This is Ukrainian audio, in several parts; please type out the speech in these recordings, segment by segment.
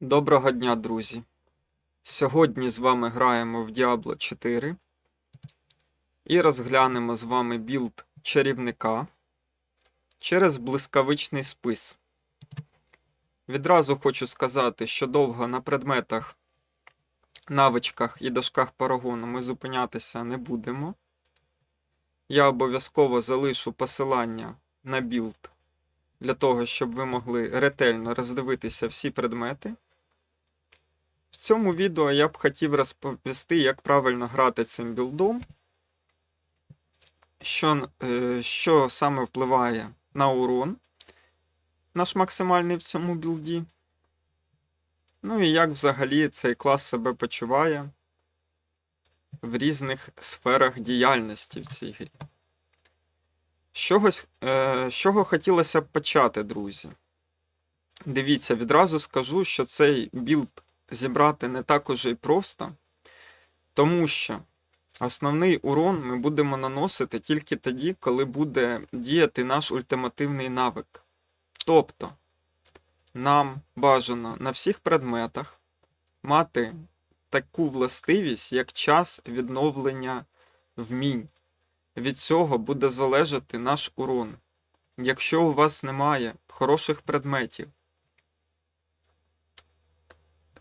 Доброго дня, друзі! Сьогодні з вами граємо в Diablo 4 і розглянемо з вами білд чарівника через блискавичний спис. Відразу хочу сказати, що довго на предметах, навичках і дошках парагону ми зупинятися не будемо. Я обов'язково залишу посилання на білд для того, щоб ви могли ретельно роздивитися всі предмети. В цьому відео я б хотів розповісти, як правильно грати цим білдом, що, е, що саме впливає на урон наш максимальний в цьому білді. Ну і як взагалі цей клас себе почуває в різних сферах діяльності в цій грі. Е, з чого хотілося б почати, друзі? Дивіться, відразу скажу, що цей білд зібрати не так уже й просто, тому що основний урон ми будемо наносити тільки тоді, коли буде діяти наш ультимативний навик. Тобто, нам бажано на всіх предметах мати таку властивість, як час відновлення вмінь. Від цього буде залежати наш урон. Якщо у вас немає хороших предметів,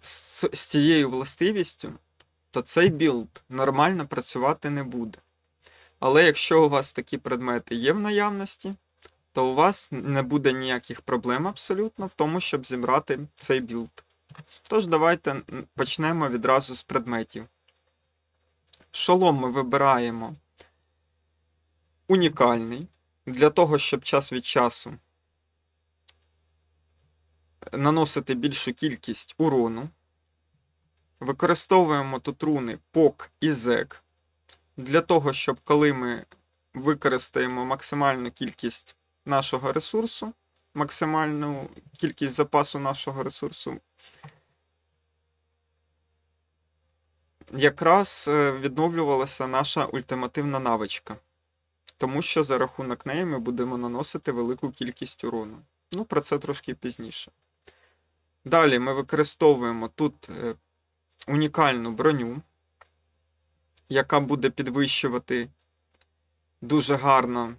з, з цією властивістю, то цей білд нормально працювати не буде. Але якщо у вас такі предмети є в наявності, то у вас не буде ніяких проблем абсолютно в тому, щоб зібрати цей білд. Тож, давайте почнемо відразу з предметів. Шолом ми вибираємо унікальний для того, щоб час від часу наносити більшу кількість урону. Використовуємо тут руни POK і ZEK для того, щоб коли ми використаємо максимальну кількість нашого ресурсу, максимальну кількість запасу нашого ресурсу, якраз е, відновлювалася наша ультимативна навичка. Тому що за рахунок неї ми будемо наносити велику кількість урону. Ну, про це трошки пізніше. Далі ми використовуємо тут е, унікальну броню, яка буде підвищувати дуже гарно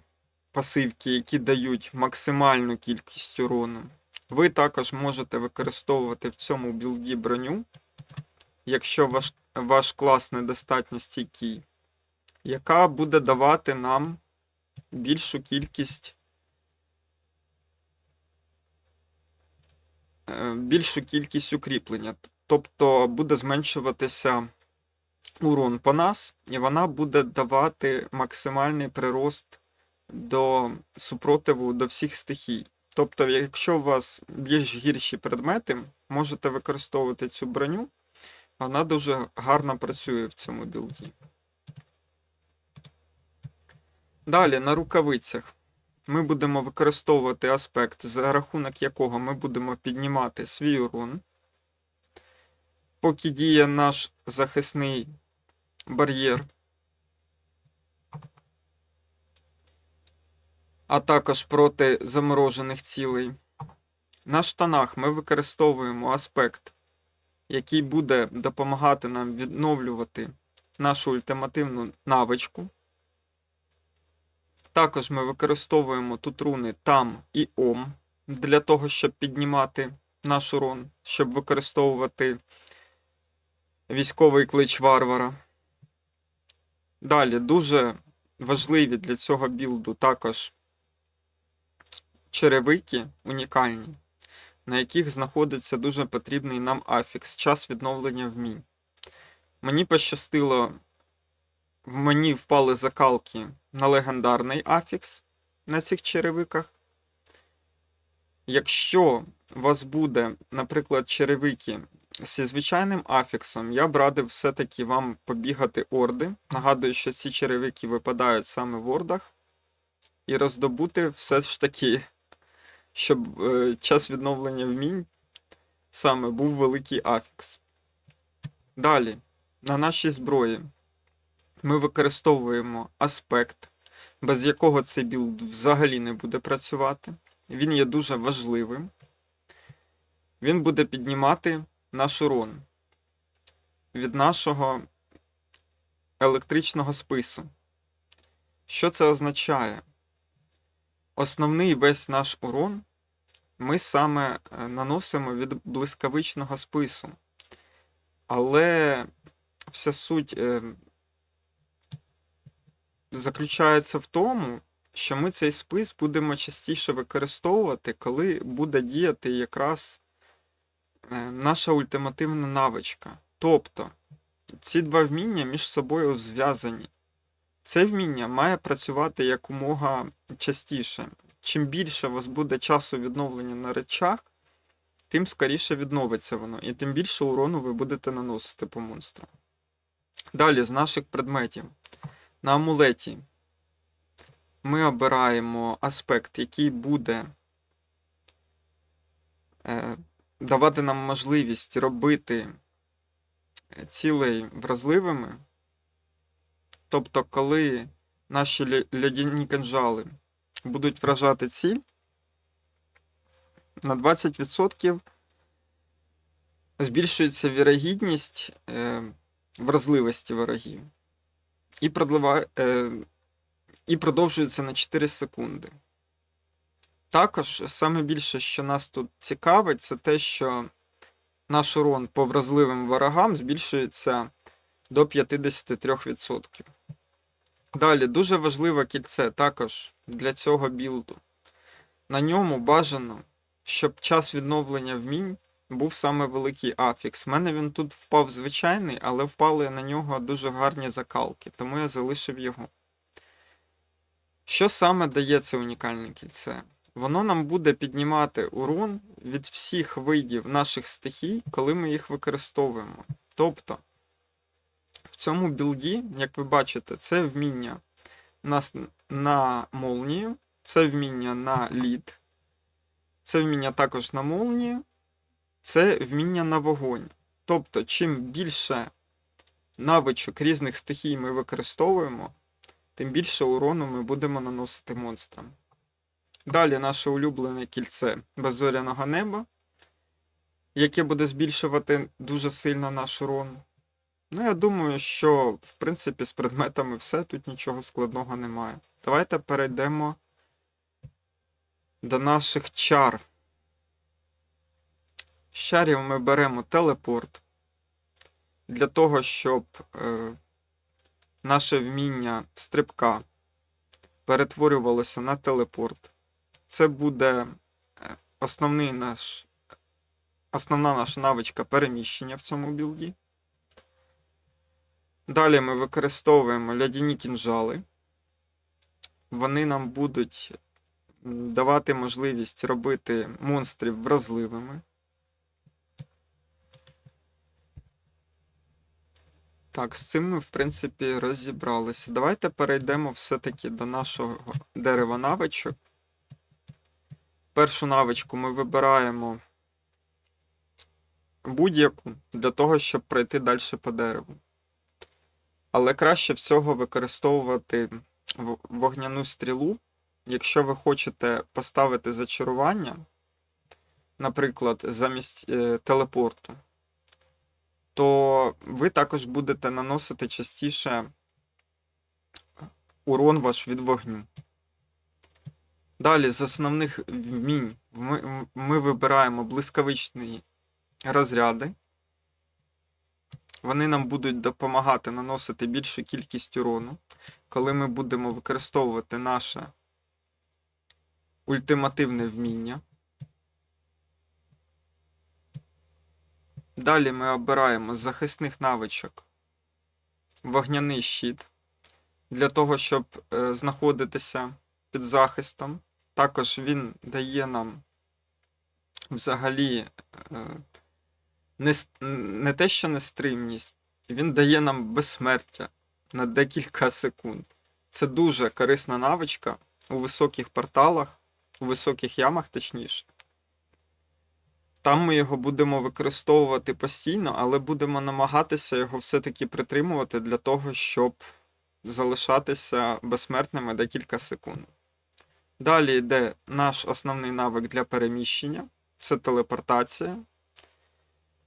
пасивки, які дають максимальну кількість урону. Ви також можете використовувати в цьому білді броню, якщо ваш, ваш клас недостатньо стійкий, яка буде давати нам більшу кількість е, більшу кількість укріплення. Тобто буде зменшуватися урон по нас, і вона буде давати максимальний прирост до супротиву до всіх стихій. Тобто, якщо у вас більш гірші предмети, можете використовувати цю броню, вона дуже гарно працює в цьому білді. Далі на рукавицях ми будемо використовувати аспект, за рахунок якого ми будемо піднімати свій урон. Поки діє наш захисний бар'єр. А також проти заморожених цілей. На штанах ми використовуємо аспект, який буде допомагати нам відновлювати нашу ультимативну навичку. Також ми використовуємо тут руни там і ом для того, щоб піднімати наш урон, щоб використовувати військовий клич варвара. Далі дуже важливі для цього білду також черевики унікальні, на яких знаходиться дуже потрібний нам афікс, час відновлення вмінь. Мені пощастило, в мені впали закалки на легендарний афікс на цих черевиках. Якщо у вас буде, наприклад, черевики зі звичайним афіксом, я б радив все-таки вам побігати орди. Нагадую, що ці черевики випадають саме в ордах. І роздобути все ж таки, щоб е, час відновлення вмінь саме був великий афікс. Далі, на нашій зброї ми використовуємо аспект, без якого цей білд взагалі не буде працювати. Він є дуже важливим. він буде піднімати наш урон від нашого електричного спису. Що це означає? Основний весь наш урон ми саме е, наносимо від блискавичного спису. Але вся суть е, заключається в тому, що ми цей спис будемо частіше використовувати, коли буде діяти якраз наша ультимативна навичка. Тобто ці два вміння між собою зв'язані. Це вміння має працювати якомога частіше. Чим більше у вас буде часу відновлення на речах, тим скоріше відновиться воно, і тим більше урону ви будете наносити по монстрам. Далі, з наших предметів. На амулеті ми обираємо аспект, який буде е, давати нам можливість робити цілей вразливими. Тобто, коли наші льодяні кинжали будуть вражати ціль, на 20% збільшується вірогідність е, вразливості ворогів. І, е, і продовжується на 4 секунди. Також саме більше, що нас тут цікавить, це те, що наш урон по вразливим ворогам збільшується до 53%. Далі дуже важливе кільце також для цього білду. На ньому бажано, щоб час відновлення вмінь був саме великий афікс. У мене він тут впав звичайний, але впали на нього дуже гарні закалки, тому я залишив його. Що саме дає це унікальне кільце? Воно нам буде піднімати урон від всіх видів наших стихій, коли ми їх використовуємо. Тобто, в цьому білді, як ви бачите, це вміння на, с- на молнію, це вміння на лід, це вміння також на молнію, це вміння на вогонь. Тобто, чим більше навичок різних стихій ми використовуємо, тим більше урону ми будемо наносити монстрам. Далі наше улюблене кільце беззоряного неба, яке буде збільшувати дуже сильно наш урон. Ну, я думаю, що в принципі з предметами все, тут нічого складного немає. Давайте перейдемо до наших чар. З чарів ми беремо телепорт для того, щоб е, наше вміння стрибка перетворювалося на телепорт. Це буде е, основний наш, основна наша навичка переміщення в цьому білді. Далі ми використовуємо лядяні кінжали. Вони нам будуть давати можливість робити монстрів вразливими. Так, з цим ми, в принципі, розібралися. Давайте перейдемо все-таки до нашого дерева навичок. Першу навичку ми вибираємо будь-яку для того, щоб пройти далі по дереву. Але краще всього використовувати вогняну стрілу, якщо ви хочете поставити зачарування, наприклад, замість е, телепорту, то ви також будете наносити частіше урон ваш від вогню. Далі з основних вмінь ми, ми вибираємо блискавичні розряди. Вони нам будуть допомагати наносити більшу кількість урону, коли ми будемо використовувати наше ультимативне вміння. Далі ми обираємо з захисних навичок вогняний щит для того, щоб е, знаходитися під захистом. Також він дає нам взагалі е, не, не те, що нестримність, він дає нам безсмертя на декілька секунд. Це дуже корисна навичка у високих порталах, у високих ямах, точніше. Там ми його будемо використовувати постійно, але будемо намагатися його все-таки притримувати для того, щоб залишатися безсмертними декілька секунд. Далі йде наш основний навик для переміщення це телепортація.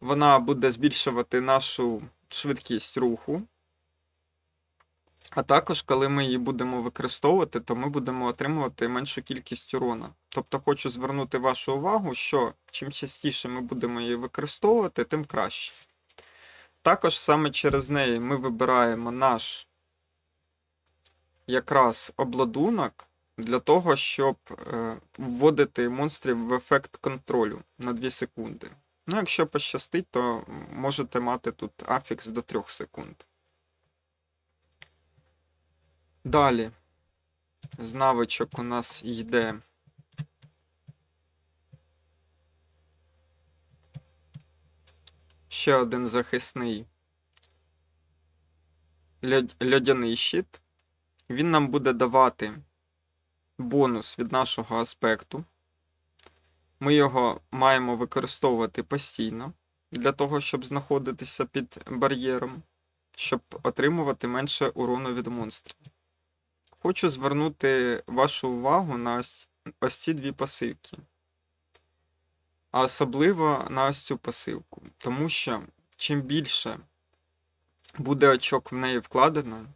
Вона буде збільшувати нашу швидкість руху. А також, коли ми її будемо використовувати, то ми будемо отримувати меншу кількість урона. Тобто хочу звернути вашу увагу, що чим частіше ми будемо її використовувати, тим краще. Також саме через неї ми вибираємо наш якраз обладунок для того, щоб е, вводити монстрів в ефект контролю на 2 секунди. Ну, якщо пощастить, то можете мати тут афікс до 3 секунд. Далі. З навичок у нас йде. Ще один захисний льод- льодяний щит. Він нам буде давати бонус від нашого аспекту. Ми його маємо використовувати постійно для того, щоб знаходитися під бар'єром, щоб отримувати менше урону від монстрів. Хочу звернути вашу увагу на ось, ці дві пасивки. А особливо на ось цю пасивку. Тому що чим більше буде очок в неї вкладено,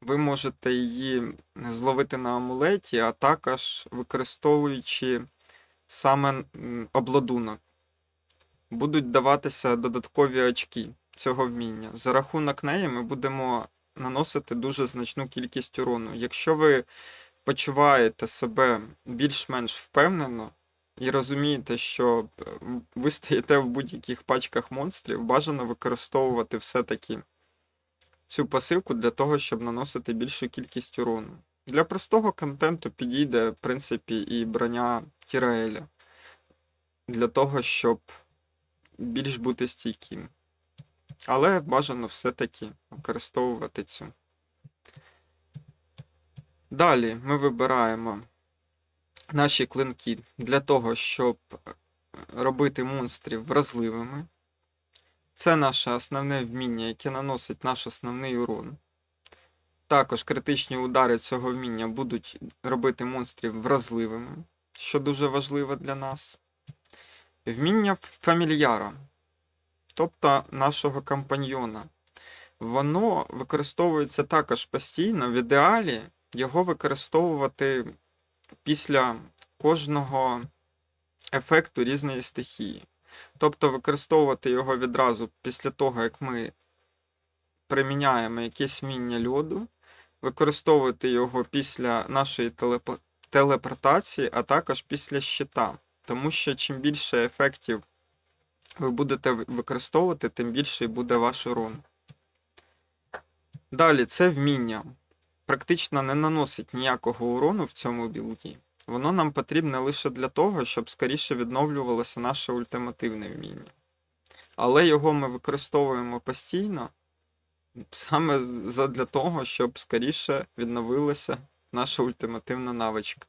ви можете її зловити на амулеті, а також використовуючи саме обладунок. Будуть даватися додаткові очки цього вміння. За рахунок неї ми будемо наносити дуже значну кількість урону. Якщо ви почуваєте себе більш-менш впевнено і розумієте, що е, ви стоїте в будь-яких пачках монстрів, бажано використовувати все-таки цю пасивку для того, щоб наносити більшу кількість урону. Для простого контенту підійде, в принципі, і броня Тіраеля. Для того, щоб більш бути стійким. Але бажано все-таки використовувати цю. Далі ми вибираємо наші клинки для того, щоб робити монстрів вразливими. Це наше основне вміння, яке наносить наш основний урон. Також критичні удари цього вміння будуть робити монстрів вразливими, що дуже важливо для нас. Вміння фамільяра, тобто нашого компаньйона. Воно використовується також постійно. В ідеалі його використовувати після кожного ефекту різної стихії. Тобто використовувати його відразу після того, як ми приміняємо якесь вміння льоду, використовувати його після нашої телепо- телепортації, а також після щита. Тому що чим більше ефектів ви будете використовувати, тим більший буде ваш урон. Далі це вміння. Практично не наносить ніякого урону в цьому білді. Воно нам потрібне лише для того, щоб скоріше відновлювалося наше ультимативне вміння. Але його ми використовуємо постійно саме для того, щоб скоріше відновилася наша ультимативна навичка.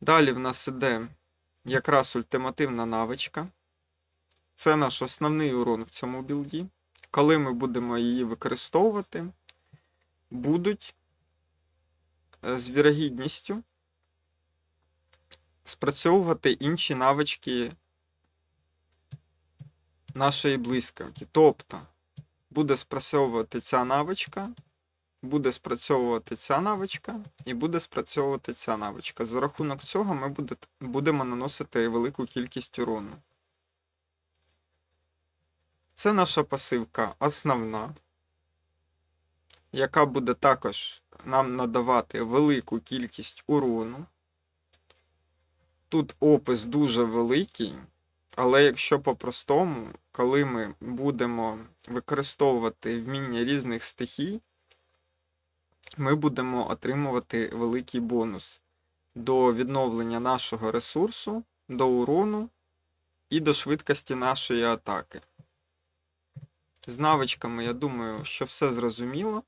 Далі в нас іде якраз ультимативна навичка. Це наш основний урон в цьому білді. Коли ми будемо її використовувати, будуть з вірогідністю спрацьовувати інші навички нашої блискавки. Тобто буде спрацьовувати ця навичка, буде спрацьовувати ця навичка і буде спрацьовувати ця навичка. За рахунок цього ми буде, будемо наносити велику кількість урону. Це наша пасивка основна, яка буде також нам надавати велику кількість урону. Тут опис дуже великий, але якщо по-простому, коли ми будемо використовувати вміння різних стихій, ми будемо отримувати великий бонус до відновлення нашого ресурсу, до урону і до швидкості нашої атаки. З навичками, я думаю, що все зрозуміло.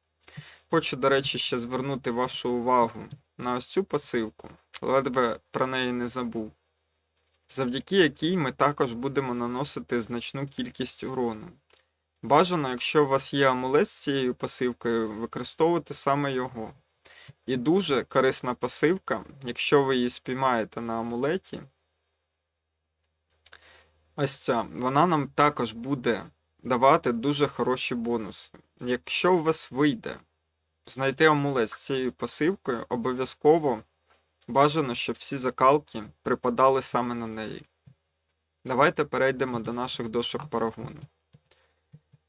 Хочу, до речі, ще звернути вашу увагу на ось цю пасивку, ледве про неї не забув, завдяки якій ми також будемо наносити значну кількість урону. Бажано, якщо у вас є амулет з цією пасивкою, використовувати саме його. І дуже корисна пасивка, якщо ви її спіймаєте на амулеті, ось ця, вона нам також буде давати дуже хороші бонуси. Якщо у вас вийде знайти амулет з цією пасивкою, обов'язково бажано, щоб всі закалки припадали саме на неї. Давайте перейдемо до наших дошок парагону.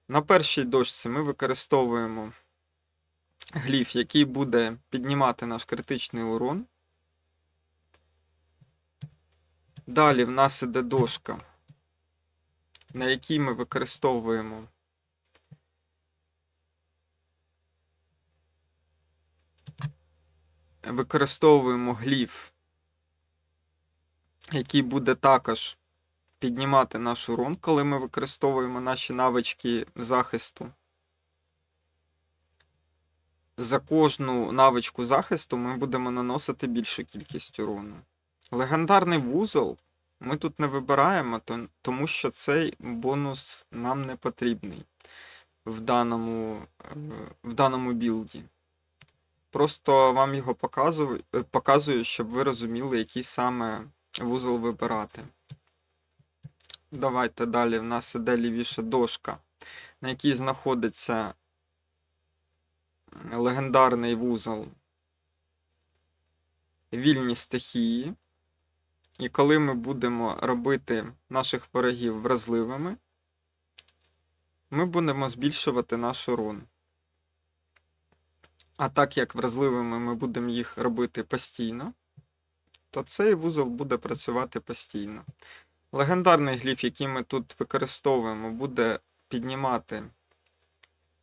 На першій дошці ми використовуємо гліф, який буде піднімати наш критичний урон. Далі в нас іде дошка, на якій ми використовуємо використовуємо гліф, який буде також піднімати наш урон, коли ми використовуємо наші навички захисту. За кожну навичку захисту ми будемо наносити більшу кількість урону. Легендарний вузол ми тут не вибираємо, тому що цей бонус нам не потрібний в даному, е, в даному білді. Просто вам його показую, е, показую, щоб ви розуміли, який саме вузол вибирати. Давайте далі. В нас іде лівіша дошка, на якій знаходиться легендарний вузол вільні стихії. І коли ми будемо робити наших ворогів вразливими, ми будемо збільшувати наш урон. А так як вразливими ми будемо їх робити постійно, то цей вузол буде працювати постійно. Легендарний гліф, який ми тут використовуємо, буде піднімати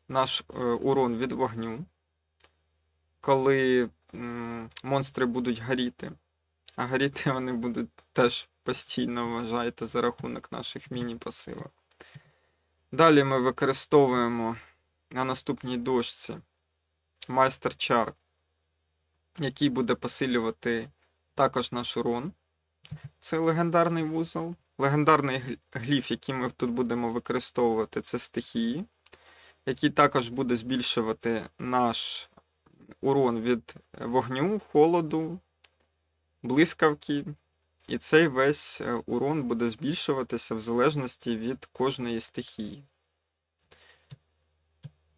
наш е, урон від вогню, коли монстри будуть горіти. А горіти вони будуть теж постійно, вважайте, за рахунок наших міні-пасивок. Далі ми використовуємо на наступній дошці майстер чар, який буде посилювати також наш урон. Це легендарний вузол. Легендарний гліф, який ми тут будемо використовувати, це стихії, який також буде збільшувати наш урон від вогню, холоду, блискавки. І цей весь е, урон буде збільшуватися в залежності від кожної стихії.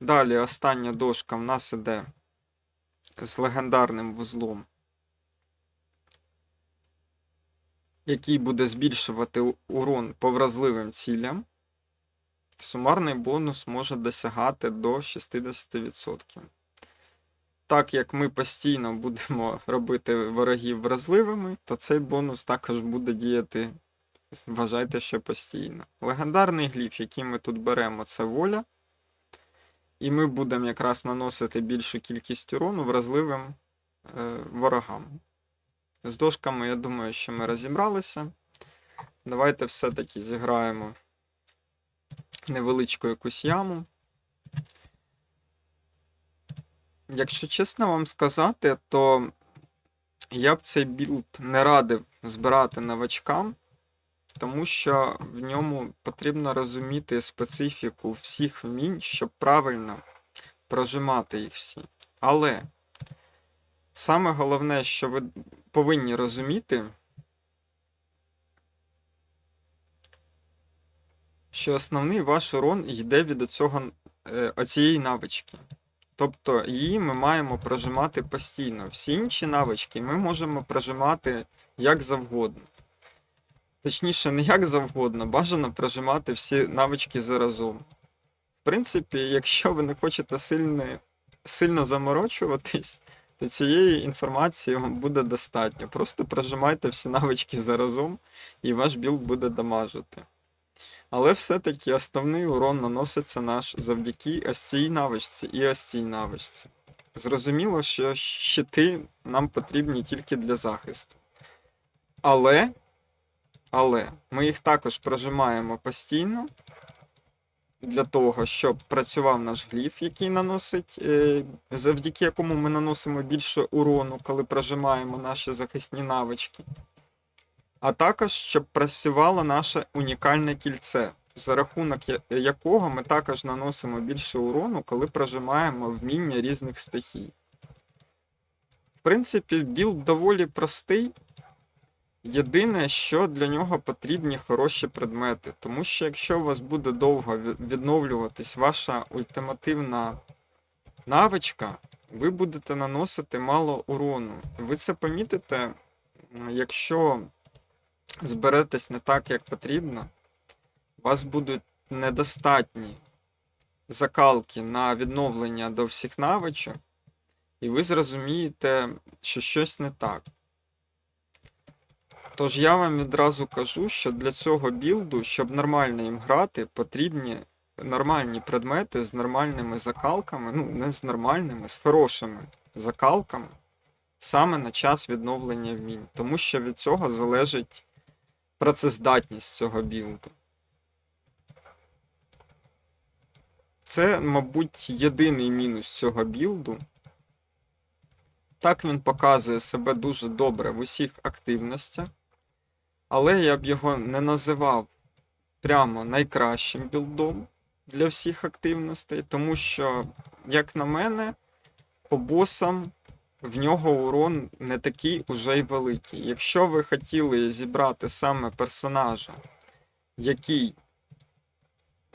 Далі остання дошка в нас іде з легендарним вузлом, який буде збільшувати урон по вразливим цілям. Сумарний бонус може досягати до 60%. Так як ми постійно будемо робити ворогів вразливими, то цей бонус також буде діяти, вважайте, що постійно. Легендарний гліф, який ми тут беремо, це воля. І ми будемо якраз наносити більшу кількість урону вразливим е, ворогам. З дошками, я думаю, що ми розібралися. Давайте все-таки зіграємо невеличку якусь яму. Якщо чесно вам сказати, то я б цей білд не радив збирати новачкам, тому що в ньому потрібно розуміти специфіку всіх вмінь, щоб правильно прожимати їх всі. Але саме головне, що ви повинні розуміти, що основний ваш урон йде від оцього, е, оцієї навички. Тобто її ми маємо прожимати постійно. Всі інші навички ми можемо прожимати як завгодно. Точніше, не як завгодно, бажано прожимати всі навички заразом. В принципі, якщо ви не хочете сильно, сильно заморочуватись, то цієї інформації вам буде достатньо. Просто прожимайте всі навички заразом, і ваш білд буде дамажити. Але все-таки основний урон наноситься наш завдяки ось цій навичці і ось цій навичці. Зрозуміло, що щити нам потрібні тільки для захисту. Але, але ми їх також прожимаємо постійно для того, щоб працював наш гліф, який наносить, е, завдяки якому ми наносимо більше урону, коли прожимаємо наші захисні навички. А також, щоб працювало наше унікальне кільце, за рахунок якого ми також наносимо більше урону, коли прожимаємо вміння різних стихій. В принципі, білд доволі простий, Єдине, що для нього потрібні хороші предмети, тому що якщо у вас буде довго відновлюватись ваша ультимативна навичка, ви будете наносити мало урону. Ви це помітите, якщо зберетесь не так, як потрібно, у вас будуть недостатні закалки на відновлення до всіх навичок, і ви зрозумієте, що щось не так. Тож я вам відразу кажу, що для цього білду, щоб нормально їм грати, потрібні нормальні предмети з нормальними закалками, ну не з нормальними, з хорошими закалками, саме на час відновлення вмінь. Тому що від цього залежить працездатність цього білду. Це, мабуть, єдиний мінус цього білду. Так він показує себе дуже добре в усіх активностях, але я б його не називав прямо найкращим білдом для всіх активностей, тому що, як на мене, по босам в нього урон не такий уже й великий. Якщо ви хотіли зібрати саме персонажа, який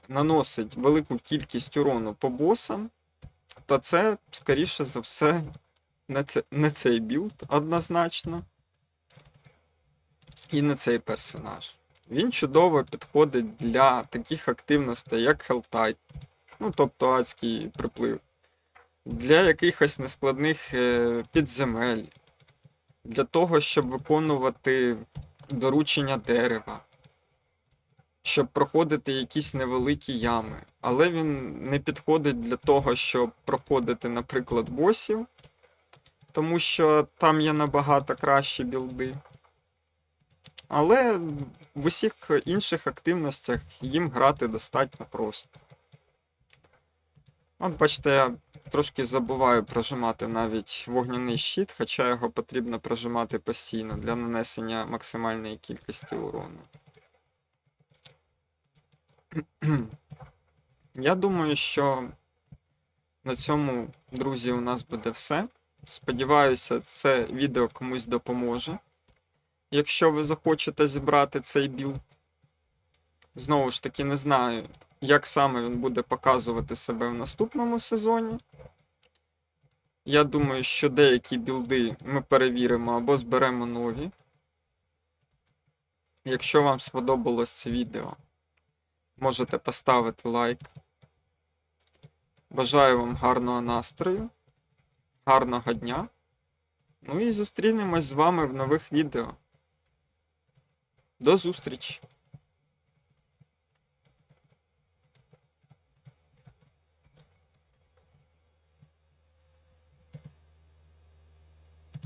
наносить велику кількість урону по босам, то це, скоріше за все, не, це, не цей білд однозначно. І не цей персонаж. Він чудово підходить для таких активностей, як Helltide, ну тобто адський приплив, для якихось нескладних е, підземель, для того, щоб виконувати доручення дерева, щоб проходити якісь невеликі ями. Але він не підходить для того, щоб проходити, наприклад, босів, тому що там є набагато кращі білди. Але в усіх інших активностях їм грати достатньо просто. От бачите, я трошки забуваю прожимати навіть вогняний щит, хоча його потрібно прожимати постійно для нанесення максимальної кількості урону. Я думаю, що на цьому, друзі, у нас буде все. Сподіваюся, це відео комусь допоможе. Якщо ви захочете зібрати цей білд. Знову ж таки, не знаю, як саме він буде показувати себе в наступному сезоні. Я думаю, що деякі білди ми перевіримо або зберемо нові. Якщо вам сподобалось це відео, можете поставити лайк. Бажаю вам гарного настрою, гарного дня. Ну і зустрінемось з вами в нових відео. До зустрічі!